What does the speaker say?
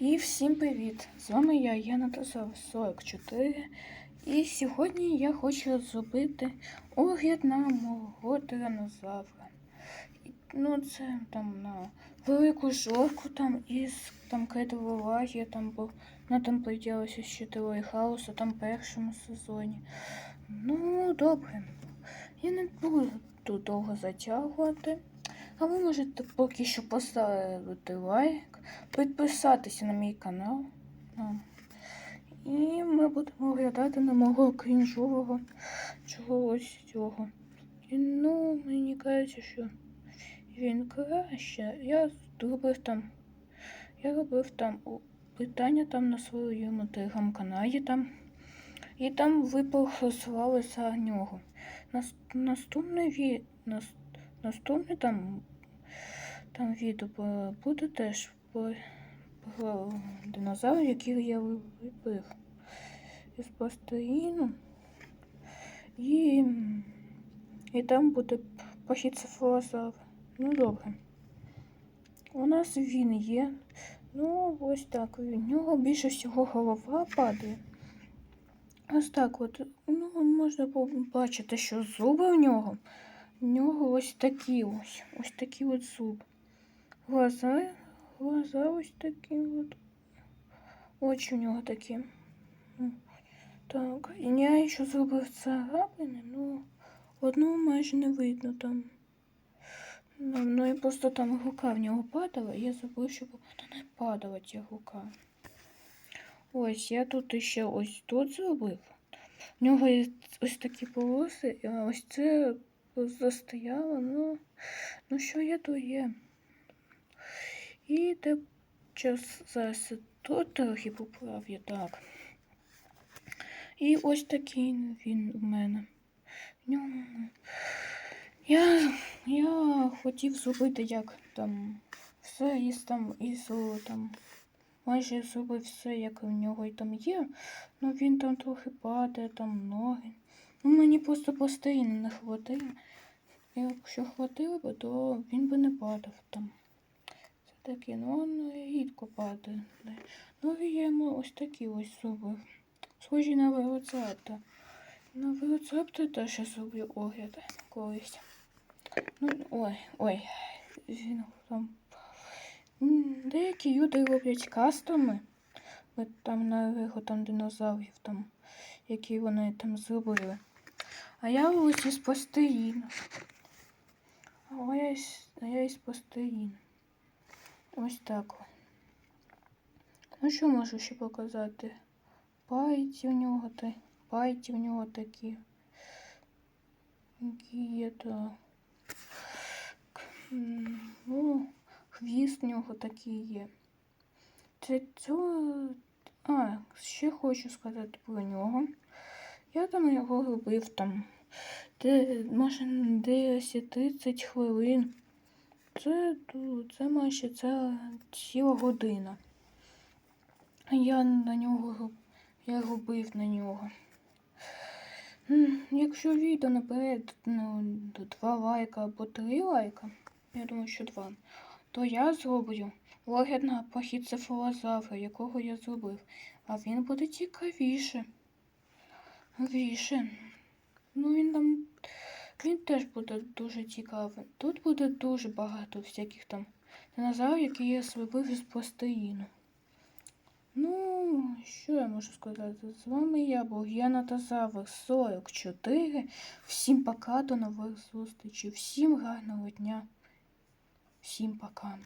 І всім привіт! З вами я, Яна Тазов 44. І сьогодні я хочу зробити огляд на мого тиранозавра. Ну, це там на велику жовку там із там кредової лаги, там був вона там поділася з чотирої хаосу, там в першому сезоні. Ну, добре. Я не буду тут довго затягувати. А ви можете поки що поставити лайк, підписатися на мій канал. І ми будемо оглядати на мого крінжового чогось цього. І, ну, мені кажеться, що він краще. Я робив там. Я робив там питання там на своєму телеграм-каналі там. І там ви проголосували за нього. Нас, наступне наступне там, там відео буде теж про, динозаврів, яких я вибив із пластиліну. І, і там буде пахіцефалозавр. Ну добре. У нас він є. Ну, ось так. У нього більше всього голова падає. Ось так от. Ну, можна побачити, що зуби в нього. В нього ось такі ось. Ось такі от зуби. Глаза, глаза ось такі от. Очі в нього такі. Так, і я ще зробив царапини, ну одну майже не видно там. Ну, ну і просто там рука в нього падала, і я забув, щоб вона не падала ця рука. Ось, я тут ще ось тут зробив. У нього є ось такі полоси, а ось це застояло, ну, ну що є, то є. І час зараз тут трохи поправлю, так. І ось такий він у мене. Я, я хотів зробити як там все із там із там майже зробив все, як у нього і там є. Ну він там трохи падає, там ноги. Ну мені просто постійно не хватило. Якщо хватило б, то він би не падав там. Це таке, ну він рідко падає. Ну йому ось такі ось зробив. Схожі на велоцепта. На велоцепта теж я зроблю огляд колись. Ну, ой, ой, він там. Деякі люди роблять кастоми. От там на його там динозаврів, там, які вони там зробили. А я ось із пластиліну. А із, а я із пластиліну. Ось так. Ну що можу ще показати? Пайці у нього та пайці у нього такі. Які є. М, Ну, хвіст у нього такий є. Це цього. А, ще хочу сказати про нього. Я там його робив там. Де, може, десь 30 хвилин. Це, це майже це ціла година. Я на нього я робив на нього. Якщо відео набере ну, 2 лайка або 3 лайка, я думаю, що 2, то я зроблю огляд на пахіцефалозавра, якого я зробив. А він буде цікавіше. Гріше. Ну він там. Він теж буде дуже цікавий. Тут буде дуже багато всяких там динозаврів, які я зробив із пластиліну. Ну, що я можу сказати? З вами я був Яна Тазавр 44. Всім пока, до нових зустрічей. Всім гарного дня. Всім пока.